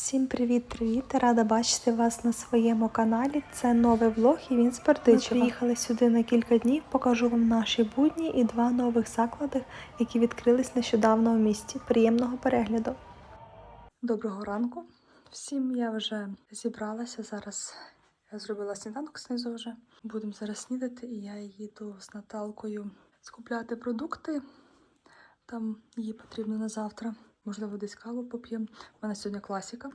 Всім привіт-привіт! Рада бачити вас на своєму каналі. Це новий влог і він з Бердичева. Ми приїхали сюди на кілька днів. Покажу вам наші будні і два нових заклади, які відкрились нещодавно у місті. Приємного перегляду! Доброго ранку! Всім я вже зібралася зараз. Я зробила сніданок знизу вже. Будемо зараз снідати, і я їду з Наталкою скупляти продукти. Там їй потрібно на завтра. Можливо, десь каву поп'ємо. У мене сьогодні класіка.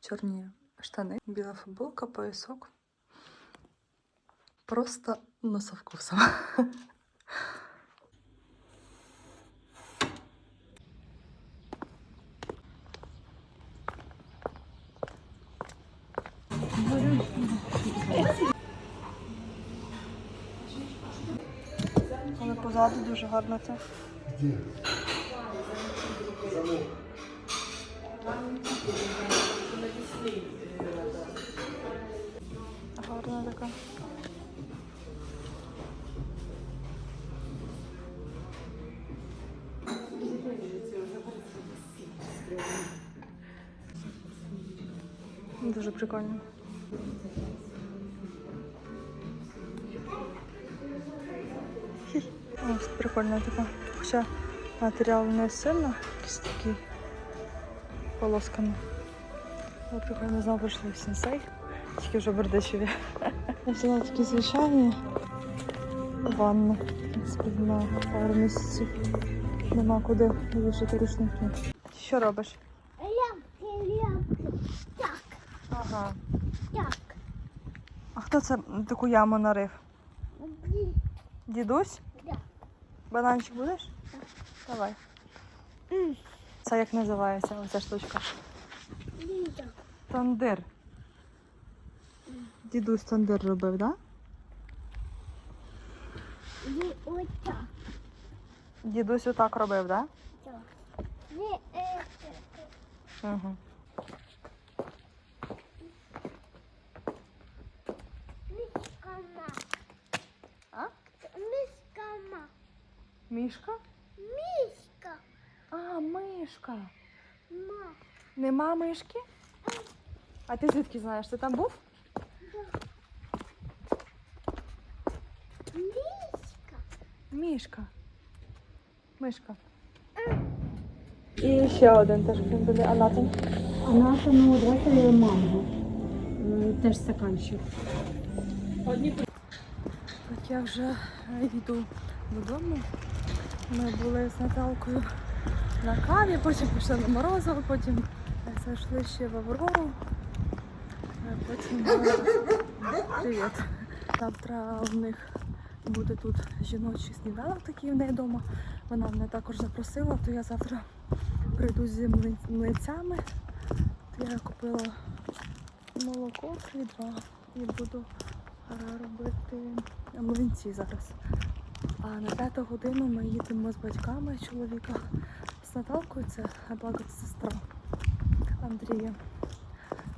Чорні штани, біла футболка, поясок. Просто ну, со вкусом. Але позаду дуже гарно це. Гарна така. Дуже прикольно. Ось прикольна така. Хоча матеріал не сильно, якийсь такий полосканий. Але прикольно знову прийшли в сенсей. Тільки вже Бердичеві. Я взяла такі звичайні ванни. На пару місяців. Нема куди вішати рушники. Що робиш? Ляпки, ляпки. Так, Ага. так. А хто це таку яму нарив? Дідусь? Да. Бананчик будеш? Давай. Це як називається оця штучка? Тандир. Дідусь тандир робив, так? Отак. Дідусь отак робив, так? Так. Не е, Угу. Мішка. Мишка. Ма. Нема мишки? А ти звідки знаєш? Ти там був? Мішка. Мішка. Мишка. І ще один теж буде анатом. А наша, ну, давайте манго. Е, Теж стаканчик. Так я вже йду додому. Ми були з Наталкою на каві, потім пішли на морозиво, потім зайшли ще в Аврору. Е, Потім е, привіт. Завтра в них буде тут жіночий сніданок такий в неї вдома. Вона мене також запросила, то я завтра прийду з млинцями. Я купила молоко 3-2 і буду е, робити млинці зараз. А на п'яту годину ми їдемо з батьками чоловіка Наталкою, це благо сестра Андрія.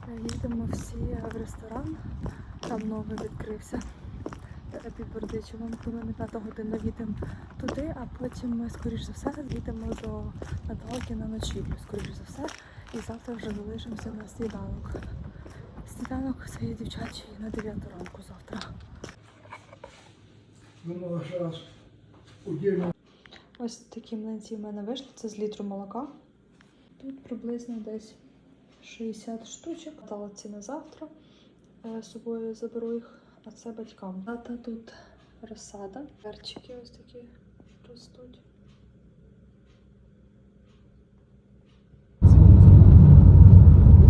Е, Їдемо всі в ресторан, там новий відкрився е, під Бердичевом. То ми на п'яту годину їдемо туди, а потім ми, скоріш за все, їдемо до Наталки на ночівлю, скоріш за все. І завтра вже залишимося на сніданок. Сніданок це є дівчачий на 9 ранку завтра. Минулого раз удільно Ось такі млинці в мене вийшли, це з літру молока. Тут приблизно десь 60 штучок. Дала ці на завтра. Е, З собою заберу їх, а це батькам. Тата тут розсада. Перчики ось такі ростуть.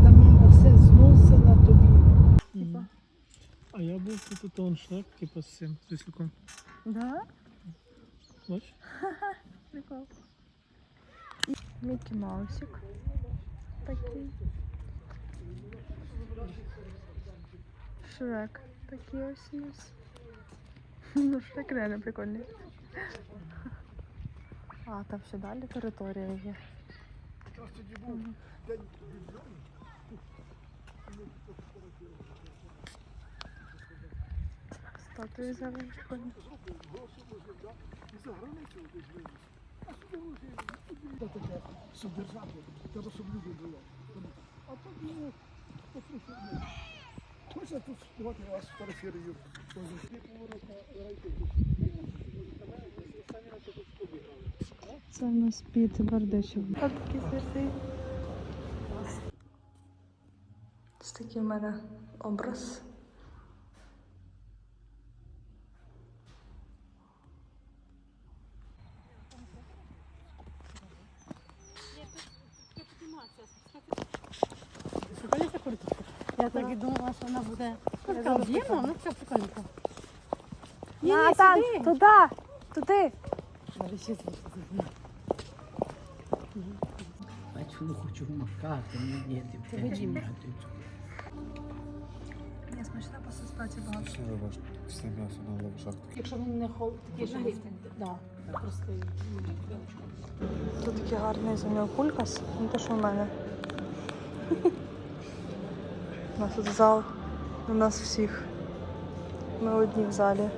та мама все зносила тобі. А я був тут он шлеп, типу з цим з віслюком. Да? Бач? Прикол. І Мікі Маусик. Такий. Шрек. Такий ось у нас. Ну, Шрек реально прикольний. А, там ще далі територія є. Статуї зараз прикольні. Щоб держати, треба, щоб люди було. Можна тут от я вас фотографірую. Це в нас під Бердичев. Такі святи. Ось такий в мене образ. Я так і думала, що вона буде. Така об'ємна, ну така прикольненька. Ні, ні, Натан, сюди. туди! Туди! Бачу, не хочу макати, не діти. Це видіння. Я смачна по суспаті багато. Все все м'ясо на лавашах. Якщо він не хол, такий ж да, просто Тут такий гарний за нього кулькас, не те, що в мене. У нас тут зал у нас всіх. Ми одні в залі.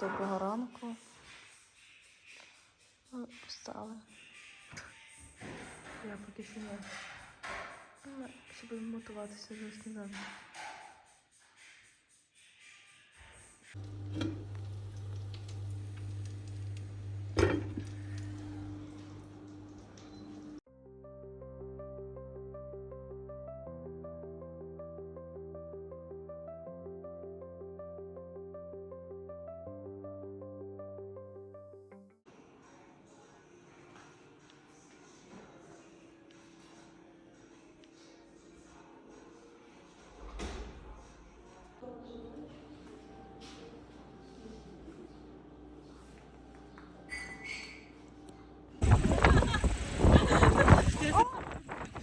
Доброго ранку. Встали. Я поки що не. Але ще будемо готуватися до сніданку.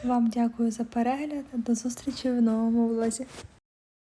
Вам дякую за перегляд. До зустрічі в новому влозі.